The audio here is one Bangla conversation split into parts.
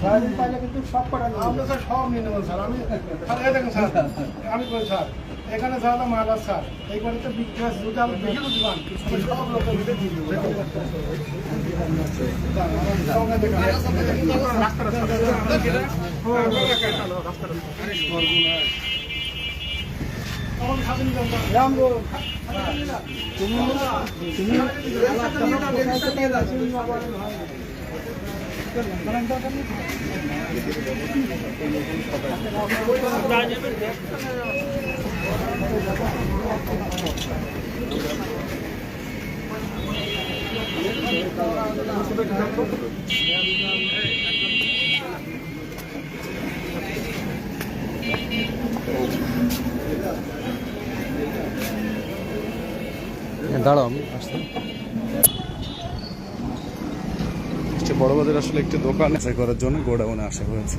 সারাদিন পাইলে কিন্তু সব কটা আমরা স্যার আমি স্যার আমি স্যার এখানে হলো মাদার স্যার এই আছে দুটো আলু বেশি সব লোকের হয়। দাঁড়াও আমি আসতে বড় বাজার আসলে একটি দোকান করার জন্য গোডাউনে আসা হয়েছে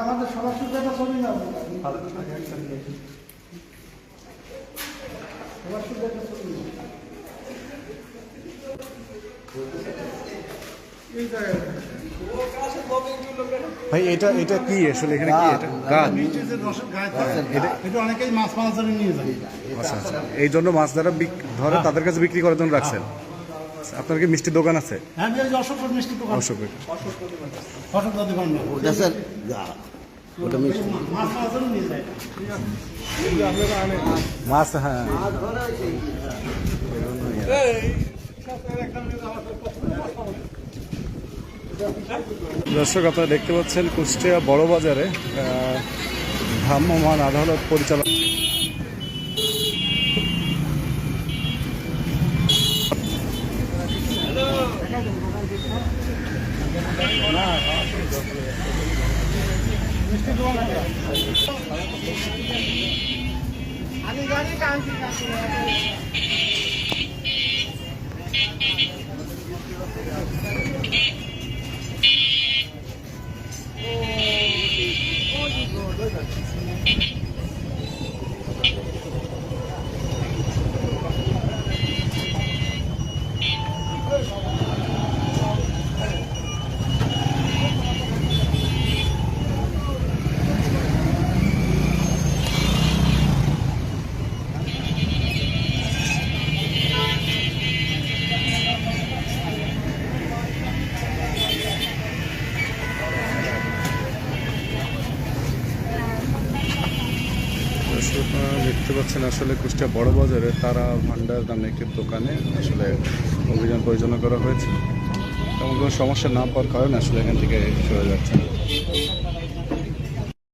আমাদের সবার সাথে একটা ছবি নাও সবার সাথে একটা ছবি ভাই এটা এটা কি আসলে? এখানে কি এটা? গাছ নিচে যে রসের গায়ে থাকে, এটা অনেকেই মাছ মাছ ধরে নিয়ে যায়। আচ্ছা আচ্ছা। এই জন্য মাছ যারা বিক- ধরে তাদের কাছে বিক্রি করার জন্য রাখছেন। আচ্ছা, আপনার কি মিষ্টি দোকান আছে? হ্যাঁ আমি ওই যে অশোক মিষ্টি দোকান। অশোক অশোক দোকান ওটা স্যার ওটা মিষ্টি। মাছ হ্যাঁ। দর্শক আপনারা দেখতে পাচ্ছেন কুষ্টিয়া বড় বাজারে আহ, জানি আদালত পরিচালক দর্শক, দেখতে পাচ্ছেন আসলে কুষ্টিয়া বড় বাজারে তারা ভান্ডার নামে একটি দোকানে আসলে অভিযান পরিচালনা করা হয়েছে। তেমন কোনো সমস্যা না পাওয়ার কারণে আসলে এখান থেকে সরে যাচ্ছে।